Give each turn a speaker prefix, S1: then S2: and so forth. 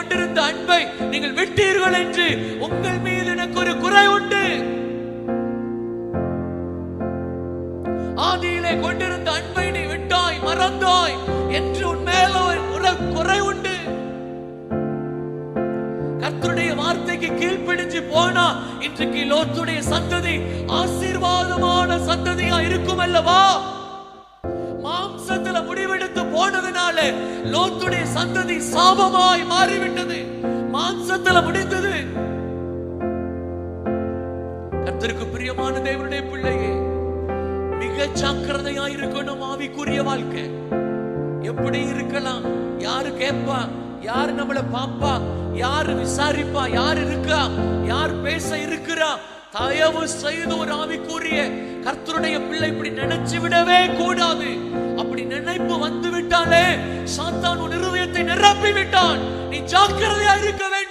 S1: கொண்டிருந்த அன்பை நீங்கள் விட்டீர்கள் என்று உங்கள் மீது எனக்கு ஒரு குறை உண்டு. ஆதியிலே கொண்டிருந்த அன்பை நீ விட்டாய் மறந்தாய் என்று உன் மேல ஒரு குறை- உண்டு. கர்த்தருடைய வார்த்தைக்கு கீழ்ப்பிடிஞ்சு போனா இன்றைக்கு லோத்துடைய சந்ததி ஆசீர்வாதமான சந்ததியா இருக்கும் அல்லவா மாம்சத்துல முடிவெடுத்து போன போனதுனால லோத்துடைய சந்ததி சாபமாய் மாறிவிட்டது. மாம்சத்துல முடிந்தது. கர்த்தருக்கு பிரியமான தேவனுடைய பிள்ளையே மிக ஜாக்கிரதையா இருக்கணும் ஆவிக்குரிய வாழ்க்கை. எப்படி இருக்கலாம்? யாரு கேட்பா? யாரு நம்மளை பாப்பா யாரு விசாரிப்பா? யார் இருக்கா? யார் பேச இருக்கிறா? தயவு செய்து ஒரு ஆவிக்குரிய கர்த்தருடைய பிள்ளை இப்படி நினைச்சு விடவே கூடாது. நினைப்பு வந்து விட்டாலே சாத்தான் உன் இருதயத்தை நிரப்பி விட்டான் நீ ஜாக்கிரதையா இருக்க வேண்டும்.